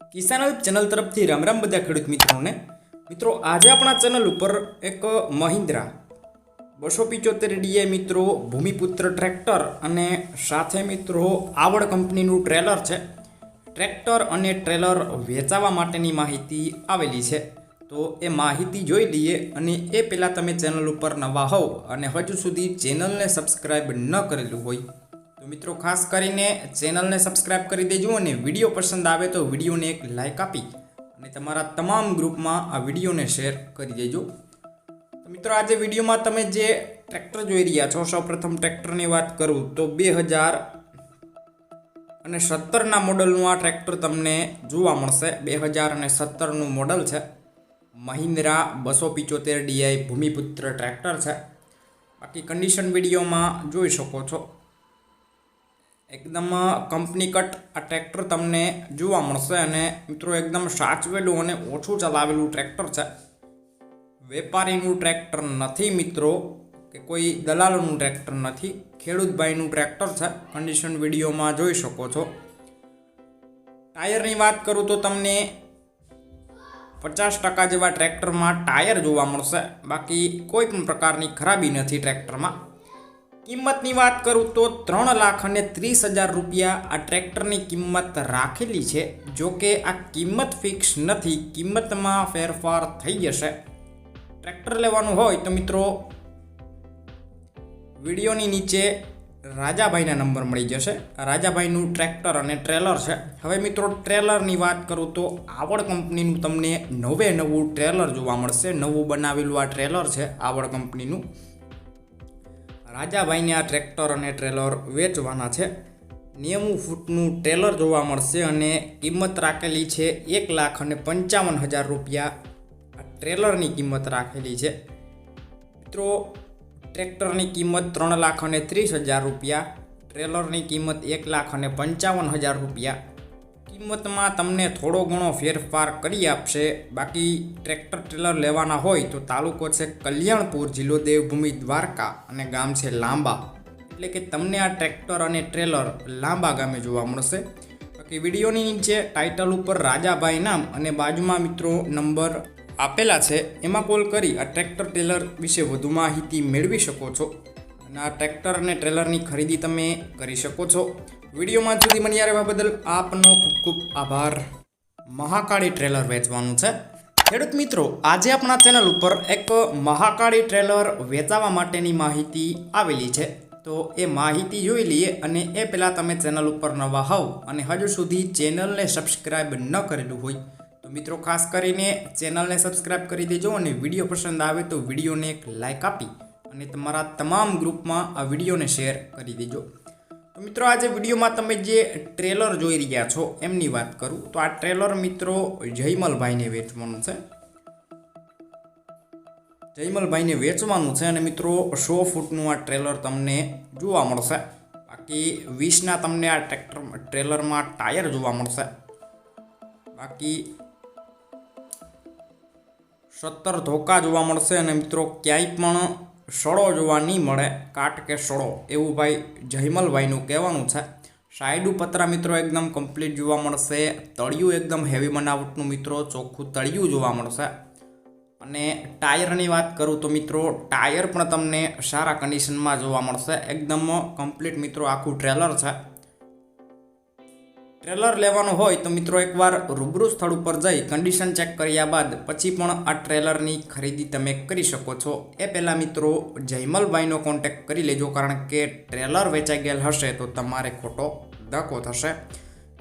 કિસાન channel તરફથી રામ રામ બધા ખેડૂત મિત્રોને. મિત્રો, આજે આપણા ચેનલ ઉપર એક મહિન્દ્રા બસો પિચોતેર ડીએ મિત્રો ભૂમિપુત્ર ટ્રેક્ટર અને સાથે મિત્રો આવડ કંપનીનું ટ્રેલર છે. ટ્રેક્ટર અને ટ્રેલર વેચાવા માટેની માહિતી આવેલી છે. તો એ માહિતી જોઈ લઈએ અને એ પહેલાં તમે ચેનલ ઉપર નવા હોવ અને હજુ સુધી ચેનલને સબસ્ક્રાઈબ ન કરેલું હોય તો મિત્રો, ખાસ કરીને ચેનલને સબસ્ક્રાઈબ કરી દેજો અને વીડિયો પસંદ આવે તો વિડીયોને એક લાઇક આપી અને તમારા તમામ ગ્રુપમાં આ વિડીયોને શેર કરી દેજો. તો મિત્રો, આજે વિડીયોમાં તમે જે ટ્રેક્ટર જોઈ રહ્યા છો, સૌપ્રથમ ટ્રેક્ટરની વાત કરું તો બે હજાર અને સત્તરના મોડલનું આ ટ્રેક્ટર તમને જોવા મળશે. બે હજાર અને સત્તરનું મોડલ છે. મહિન્દ્રા બસો પિચોતેર ડીઆઈ ભૂમિપુત્ર ટ્રેક્ટર છે. બાકી કન્ડિશન વિડીયોમાં જોઈ શકો છો. એકદમ કંપની કટ આ ટ્રેક્ટર તમને જોવા મળશે અને મિત્રો એકદમ સાચવેલું અને ઓછું ચલાવેલું ટ્રેક્ટર છે. વેપારીનું ટ્રેક્ટર નથી મિત્રો, કે કોઈ દલાલોનું ટ્રેક્ટર નથી, ખેડૂતભાઈનું ટ્રેક્ટર છે. કન્ડિશન વિડીયોમાં જોઈ શકો છો. ટાયરની વાત કરું તો તમને પચાસ ટકા જેવા ટ્રેક્ટરમાં ટાયર જોવા મળશે. બાકી કોઈ પણ પ્રકારની ખરાબી નથી ટ્રેક્ટરમાં. કિંમતની વાત કરું તો ત્રણ લાખ અને ત્રીસ હજાર રૂપિયા આ ટ્રેક્ટરની કિંમત રાખેલી છે. જો કે આ કિંમત ફિક્સ નથી, કિંમતમાં ફેરફાર થઈ જશે. ટ્રેક્ટર લેવાનું હોય તો મિત્રો, વિડીયોની નીચે રાજાભાઈના નંબર મળી જશે. રાજાભાઈનું ટ્રેક્ટર અને ટ્રેલર છે. હવે મિત્રો, ટ્રેલરની વાત કરું તો આવડ કંપનીનું તમને નવે નવું ટ્રેલર જોવા મળશે. નવું બનાવેલું આ ટ્રેલર છે, આવડ કંપનીનું. રાજાભાઈને આ ટ્રેક્ટર અને ટ્રેલર વેચવાના છે. નેવું ફૂટનું ટ્રેલર જોવા મળશે અને કિંમત રાખેલી છે એક લાખ અને પંચાવન હજાર રૂપિયા. ટ્રેલરની કિંમત રાખેલી છે. મિત્રો, ટ્રેક્ટરની કિંમત ત્રણ લાખ અને ત્રીસ હજાર રૂપિયા, ટ્રેલરની કિંમત એક લાખ અને પંચાવન હજાર રૂપિયા. કિંમતમાં તમને થોડો ઘણો ફેરફાર કરી આપશે. બાકી ટ્રેક્ટર ટ્રેલર લેવાના હોય તો તાલુકો છે કલ્યાણપુર, જિલ્લો દેવભૂમિ, દ્વારકા અને ગામ છે લાંબા. એટલે કે તમને આ ટ્રેક્ટર અને ટ્રેલર લાંબા ગામે જોવા મળશે. બાકી વિડીયોની નીચે ટાઇટલ ઉપર રાજાભાઈ નામ અને બાજુમાં મિત્રો નંબર આપેલા છે. એમાં કોલ કરી આ ટ્રેક્ટર ટ્રેલર વિશે વધુ માહિતી મેળવી શકો છો. આ ટ્રેક્ટર અને ટ્રેલરની ખરીદી તમે કરી શકો છો. વિડીયોમાં સુધી બન્યા રહેવા બદલ આપનો ખૂબ ખૂબ આભાર. મહાકાળી ટ્રેલર વેચવાનું છે. ખેડૂત મિત્રો, આજે આપણા ચેનલ ઉપર એક મહાકાળી ટ્રેલર વેચાવા માટેની માહિતી આવેલી છે. તો એ માહિતી જોઈ લઈએ અને એ પહેલાં તમે ચેનલ ઉપર નવા હોવ અને હજુ સુધી ચેનલને સબસ્ક્રાઈબ ન કરેલું હોય, તો મિત્રો ખાસ કરીને ચેનલને સબસ્ક્રાઈબ કરી દેજો અને વીડિયો પસંદ આવે તો વિડીયોને એક લાઇક આપી. અને તમારા તમામ ગ્રુપમાં આ વિડીયોને શેર કરી દેજો. તો મિત્રો, આજે વિડીયોમાં તમે જે ટ્રેલર જોઈ રહ્યા છો, એમની વાત કરું. તો આ ટ્રેલર મિત્રો જયમલભાઈને વેચવાનું છે. જયમલભાઈને વેચવાનું છે અને મિત્રો, સો ફૂટનું આ ટ્રેલર તમને જોવા મળશે. બાકી વીસના તમને આ ટ્રેક્ટર, ટ્રેલરમાં ટાયર જોવા મળશે. બાકી સત્તર ધોકા જોવા મળશે અને મિત્રો, ક્યાંય પણ સડો જોવા નહીં મળે, કાટ કે સડો એવું ભાઈ જયમલભાઈનું કહેવાનું છે. સાઈડ પતરા મિત્રો એકદમ કમ્પ્લીટ જોવા મળશે. તળિયું એકદમ હેવી બનાવટનું મિત્રો, ચોખ્ખું તળિયું જોવા મળશે. અને ટાયરની વાત કરું તો મિત્રો, ટાયર પણ તમને સારા કન્ડિશનમાં જોવા મળશે. એકદમ કમ્પ્લીટ મિત્રો આખું ટ્રેલર છે. ટ્રેલર લેવાનું હોય તો મિત્રો એકવાર રૂબરૂ સ્થળ ઉપર જઈ કન્ડિશન ચેક કર્યા બાદ પછી પણ આ ટ્રેલરની ખરીદી તમે કરી શકો છો. એ પહેલાં મિત્રો જયમલભાઈનો કોન્ટેક્ટ કરી લેજો કારણ કે ટ્રેલર વેચાઈ ગયેલ હશે તો તમારે ખોટો ધક્કો થશે.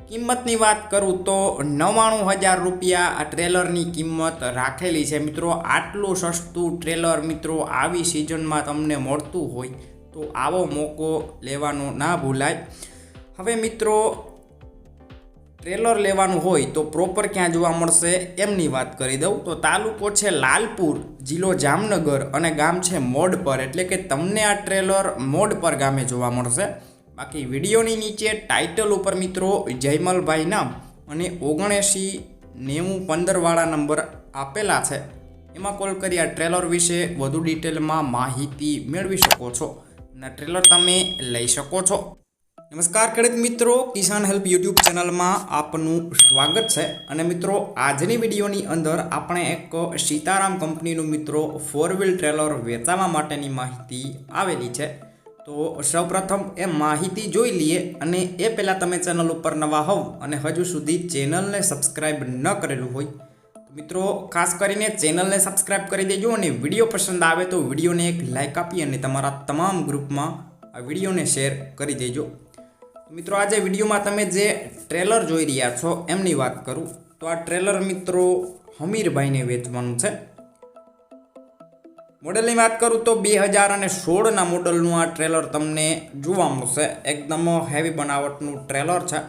કિંમતની વાત કરું તો નવ્વાણું હજાર રૂપિયા આ ટ્રેલરની કિંમત રાખેલી છે. મિત્રો આટલું સસ્તું ટ્રેલર મિત્રો આવી સિઝનમાં તમને મળતું હોય તો આવો મોકો લેવાનો ના ભૂલાય. હવે મિત્રો ટ્રેલર લેવાનું હોય તો પ્રોપર ક્યાં જોવા મળશે એમની વાત કરી દઉં. તો તાલુકો છે લાલપુર, જિલ્લો જામનગર અને ગામ છે મોડ પર એટલે કે તમને આ ટ્રેલર મોડ પર ગામે જોવા મળશે. બાકી વિડીયોની નીચે ટાઇટલ ઉપર મિત્રો જયમલભાઈના અને ઓગણએંશી નેવું પંદરવાળા નંબર આપેલા છે. એમાં કોલ કરી આ ટ્રેલર વિશે વધુ ડિટેલમાં માહિતી મેળવી શકો છો. અને ટ્રેલર તમે લઈ શકો છો. નમસ્કાર ખેડૂત મિત્રો, કિસાન હેલ્પ યુટ્યુબ ચેનલમાં આપનું સ્વાગત છે. અને મિત્રો, આજની વિડીયોની અંદર આપણે એક સીતારામ કંપનીનું મિત્રો ફોર વ્હીલ ટ્રેલર વેચાવા માટેની માહિતી આવેલી છે. તો સૌપ્રથમ એ માહિતી જોઈ લઈએ અને એ પહેલાં તમે ચેનલ ઉપર નવા હોવ અને હજુ સુધી ચેનલને સબસ્ક્રાઈબ ન કરેલું હોય મિત્રો, ખાસ કરીને ચેનલને સબસ્ક્રાઈબ કરી દેજો અને વીડિયો પસંદ આવે તો વિડીયોને એક લાઇક આપી અને તમારા તમામ ગ્રુપમાં આ વિડીયોને શેર કરી દેજો. મિત્રો, આજે વિડીયોમાં તમે જે ટ્રેલર જોઈ રહ્યા છો, એમની વાત કરું. તો આ ટ્રેલર મિત્રો હમીરભાઈને વેચવાનું છે. મોડેલની વાત કરું તો બે હજાર અને સોળના મોડલનું આ ટ્રેલર તમને જોવા મળશે. એકદમ હેવી બનાવટનું ટ્રેલર છે.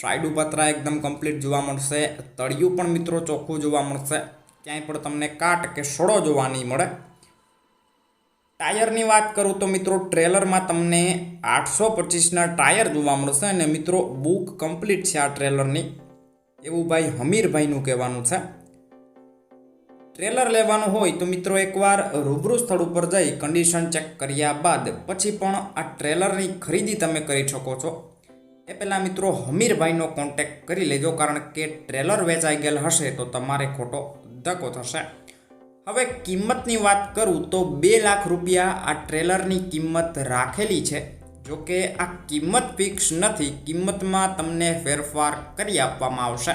સાઈડ પતરા એકદમ કમ્પ્લીટ જોવા મળશે. તળિયું પણ મિત્રો ચોખ્ખું જોવા મળશે. ક્યાંય પણ તમને કાટ કે સડો જોવા નહીં મળે. ટાયરની વાત કરું તો મિત્રો ટ્રેલરમાં તમને આઠસો પચીસના ટાયર જોવા મળશે અને મિત્રો બુક કમ્પ્લીટ છે આ ટ્રેલરની. એવું ભાઈ હમીરભાઈનું કહેવાનું છે. ટ્રેલર લેવાનું હોય તો મિત્રો એકવાર રૂબરૂ સ્થળ ઉપર જઈ કન્ડિશન ચેક કર્યા બાદ પછી પણ આ ટ્રેલરની ખરીદી તમે કરી શકો છો. એ પહેલાં મિત્રો હમીરભાઈનો કોન્ટેક કરી લેજો કારણ કે ટ્રેલર વેચાઈ ગયેલ હશે તો તમારે ખોટો ધક્કો થશે. હવે કિંમતની વાત કરું તો બે લાખ રૂપિયા આ ટ્રેલરની કિંમત રાખેલી છે. જો કે આ કિંમત ફિક્સ નથી, કિંમતમાં તમને ફેરફાર કરી આપવામાં આવશે.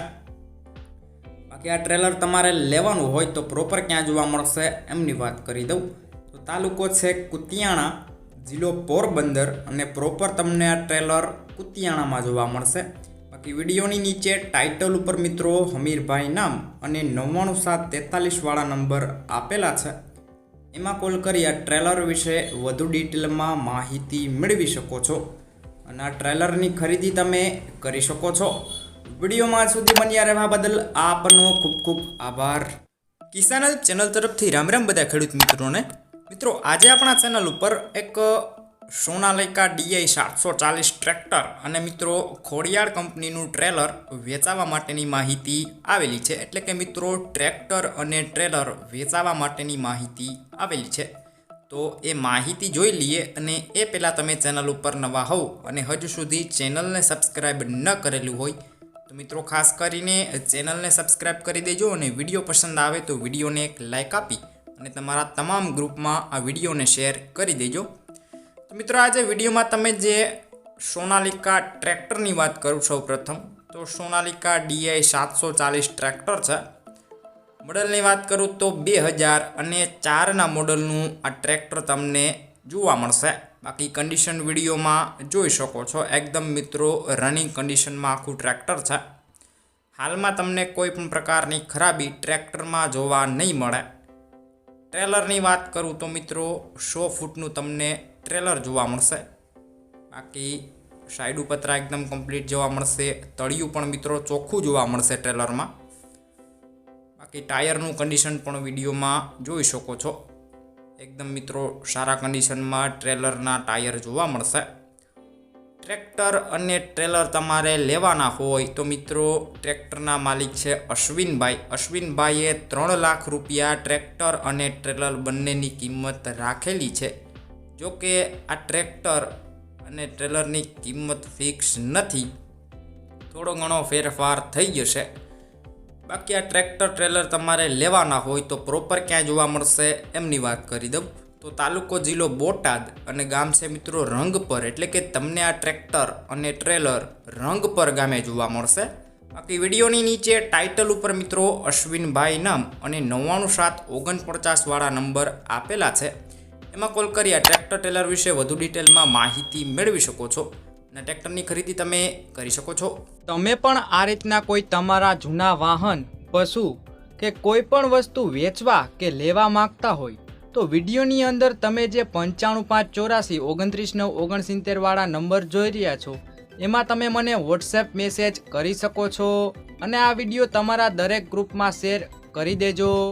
બાકી આ ટ્રેલર તમારે લેવાનું હોય તો પ્રોપર ક્યાં જોવા મળશે એમની વાત કરી દઉં. તો તાલુકો છે કુતિયાણા, જિલ્લો પોરબંદર અને પ્રોપર તમને આ ટ્રેલર કુતિયાણામાં જોવા મળશે. બાકી વિડીયોની નીચે ટાઇટલ ઉપર મિત્રો હમીરભાઈ નામ અને નવ્વાણું સાત તેતાલીસવાળા નંબર આપેલા છે. એમાં કોલ કરી આ ટ્રેલર વિશે વધુ ડિટેલમાં માહિતી મેળવી શકો છો. અને આ ટ્રેલરની ખરીદી તમે કરી શકો છો. વિડીયોમાં સુધી બન્યા રહેવા બદલ આપનો ખૂબ ખૂબ આભાર. કિસાન હેલ્પ ચેનલ તરફથી રામ રામ બધા ખેડૂત મિત્રોને. મિત્રો, આજે આપણા ચેનલ ઉપર એક સોનાલિકા ડીઆઈ સાતસો ચાલીસ ટ્રેક્ટર અને મિત્રો ખોડિયાર કંપનીનું ટ્રેલર વેચાવા માટેની માહિતી આવેલી છે. એટલે કે મિત્રો ટ્રેક્ટર અને ટ્રેલર વેચાવા માટેની માહિતી આવેલી છે. તો એ માહિતી જોઈ લઈએ અને એ પહેલાં તમે ચેનલ ઉપર નવા હોવ અને હજુ સુધી ચેનલને સબસ્ક્રાઈબ ન કરેલું હોય તો મિત્રો ખાસ કરીને ચેનલને સબસ્ક્રાઈબ કરી દેજો અને વીડિયો પસંદ આવે તો વિડીયોને એક લાઇક આપી અને તમારા તમામ ગ્રુપમાં આ વિડીયોને શેર કરી દેજો. તો મિત્રો આજે વિડીયોમાં તમે જે સોનાલિકા ટ્રેક્ટરની વાત કરું સૌ પ્રથમ તો સોનાલિકા ડીઆઈ સાતસો ચાલીસ ટ્રેક્ટર છે. મોડલની વાત કરું તો બે હજાર અને ચારના મોડલનું આ ટ્રેક્ટર તમને જોવા મળશે. બાકી કન્ડિશન વિડીયોમાં જોઈ શકો છો. એકદમ મિત્રો રનિંગ કન્ડિશનમાં આખું ટ્રેક્ટર છે. હાલમાં તમને કોઈ પણ પ્રકારની ખરાબી ટ્રેક્ટરમાં જોવા નહીં મળે. ટ્રેલરની વાત કરું તો મિત્રો સો ફૂટનું તમને ટ્રેલર જોવા મળશે. બાકી સાઈડ પતરા એકદમ કમ્પ્લીટ જોવા મળશે. તળિયું પણ મિત્રો ચોખ્ખું જોવા મળશે ટ્રેલરમાં. બાકી ટાયરનું કન્ડિશન પણ વિડીયોમાં જોઈ શકો છો. એકદમ મિત્રો સારા કન્ડિશનમાં ટ્રેલરના ટાયર જોવા મળશે. ટ્રેક્ટર અને ટ્રેલર તમારે લેવાના હોય તો મિત્રો ટ્રેક્ટરના માલિક છે અશ્વિનભાઈ. અશ્વિનભાઈએ ત્રણ લાખ રૂપિયા ટ્રેક્ટર અને ટ્રેલર બંનેની કિંમત રાખેલી છે. જો કે આ ટ્રેક્ટર અને ટ્રેલરની કિંમત ફિક્સ નથી, થોડો ઘણો ફેરફાર થઈ જશે. બાકી આ ટ્રેક્ટર ટ્રેલર તમારે લેવાના હોય તો પ્રોપર ક્યાં જોવા મળશે એમની વાત કરી દઉં. તો તાલુકો જિલ્લો બોટાદ અને ગામ છે મિત્રો રંગપર, એટલે કે તમને આ ટ્રેક્ટર અને ટ્રેલર રંગપર ગામે જોવા મળશે. બાકી વિડીયોની નીચે ટાઇટલ ઉપર મિત્રો અશ્વિનભાઈ નામ અને નવ્વાણું સાત ઓગણપચાસવાળા નંબર આપેલા છે. એમાં કોલ કરી આ ટ્રેક્ટર ટ્રેલર વિશે વધુ ડિટેલમાં માહિતી મેળવી શકો છો અને ટ્રેક્ટરની ખરીદી તમે કરી શકો છો. તમે પણ આ રીતના કોઈ તમારા જૂના વાહન, પશુ કે કોઈ પણ વસ્તુ વેચવા કે લેવા માંગતા હોય, તો વિડીયોની અંદર તમે જે પંચાણું પાંચ ચોરાસી ઓગણત્રીસ નવ ઓગણસિત્તેરવાળા નંબર જોઈ રહ્યા છો, એમાં તમે મને વોટ્સએપ મેસેજ કરી શકો છો અને આ વીડિયો તમારા દરેક ગ્રુપમાં શેર કરી દેજો.